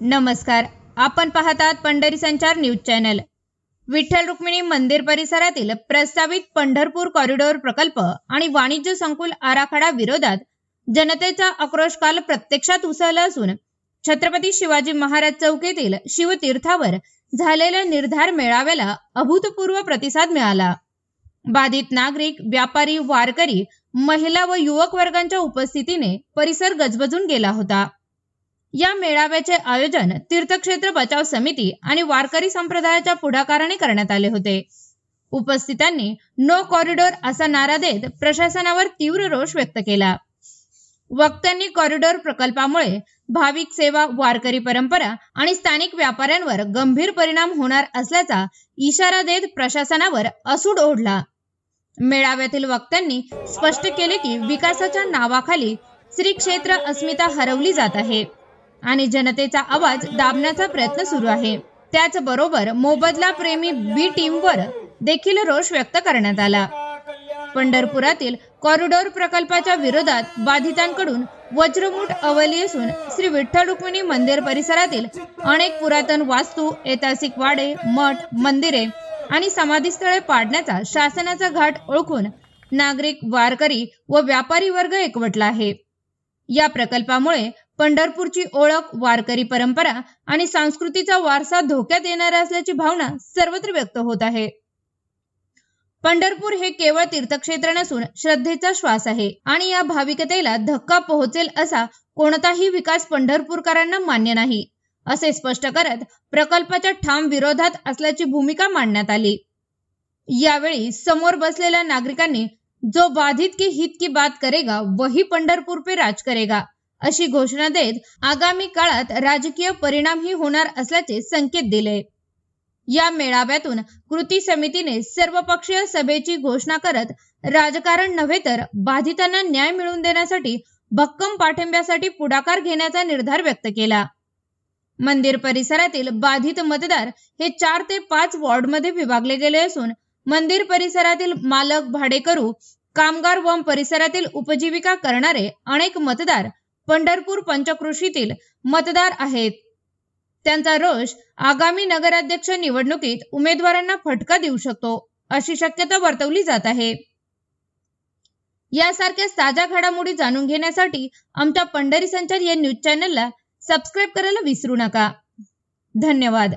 नमस्कार. आपण पाहतात पंढरी संचार न्यूज चॅनल. विठ्ठल रुक्मिणी मंदिर परिसरातील प्रस्तावित पंढरपूर कॉरिडॉर प्रकल्प आणि वाणिज्य संकुल आराखडा विरोधात जनतेचा आक्रोश काल प्रत्यक्षात उसळला असून छत्रपती शिवाजी महाराज चौक येथील शिवतीर्थावर झालेल्या निर्धार मेळाव्याला अभूतपूर्व प्रतिसाद मिळाला. बाधित नागरिक व्यापारी वारकरी महिला व युवक वर्गांच्या उपस्थितीने परिसर गजबजून गेला होता. या मेळाव्याचे आयोजन तीर्थक्षेत्र बचाव समिती आणि वारकरी संप्रदायाच्या पुढाकाराने करण्यात आले होते. उपस्थितांनी नो कॉरिडॉर असा नारा देत प्रशासनावर तीव्र रोष व्यक्त केला. वक्त्यांनी कॉरिडॉर प्रकल्पामुळे भाविक सेवा वारकरी परंपरा आणि स्थानिक व्यापाऱ्यांवर गंभीर परिणाम होणार असल्याचा इशारा देत प्रशासनावर असूड ओढला. मेळाव्यातील वक्त्यांनी स्पष्ट केले की विकासाच्या नावाखाली श्री क्षेत्र अस्मिता हरवली जात आहे. आणि जनतेचा आवाज दाबण्याचा प्रयत्न सुरू आहे. त्याचबरोबर मोबदला प्रेमी बी टीमवर देखील रोष व्यक्त करण्यात आला. पंढरपुरातील कॉरिडॉर प्रकल्पाच्या विरोधात बाधितांकडून वज्रमूठ अवली असून श्री विठ्ठल रुक्मिणी मंदिर परिसरातील अनेक पुरातन वास्तू ऐतिहासिक वाडे मठ मंदिरे आणि समाधीस्थळे पाडण्याचा शासनाचा घाट ओळखून नागरिक वारकरी व व्यापारी वर्ग एकवटला आहे. या प्रकल्पामुळे पंढरपूरची ओळख वारकरी परंपरा आणि संस्कृतीचा वारसा धोक्यात येणार असल्याची भावना सर्वत्र व्यक्त होत आहे. पंढरपूर हे केवळ तीर्थक्षेत्र नसून श्रद्धेचा श्वास आहे आणि या भाविकतेला धक्का पोहोचेल असा कोणताही विकास पंढरपूरकरांना मान्य नाही असे स्पष्ट करत प्रकल्पाच्या ठाम विरोधात असल्याची भूमिका मांडण्यात आली. यावेळी समोर बसलेल्या नागरिकांनी जो बाधित की हित की बात करेगा वही पंढरपूर पे राज करेगा अशी घोषणा देत आगामी काळात राजकीय परिणामही होणार असल्याचे संकेत दिले. या मेळाव्यातून कृती समितीने सर्वपक्षीय सभेची घोषणा करत राजकारण नव्हे तर बाधितांना न्याय मिळवून देण्यासाठी भक्कम पाठिंब्यासाठी पुढाकार घेण्याचा निर्धार व्यक्त केला. मंदिर परिसरातील बाधित मतदार हे चार ते पाच वॉर्डमध्ये विभागले गेले असून मंदिर परिसरातील मालक भाडेकरू कामगार व परिसरातील उपजीविका करणारे अनेक मतदार पंढरपूर पंचकृषीतील मतदार आहेत. त्यांचा रोष आगामी नगराध्यक्ष निवडणुकीत उमेदवारांना फटका देऊ शकतो अशी शक्यता वर्तवली जात आहे. यासारख्या ताज्या घडामोडी जाणून घेण्यासाठी आमच्या पंढरी संचार या न्यूज चॅनलला सबस्क्राईब करायला विसरू नका. धन्यवाद.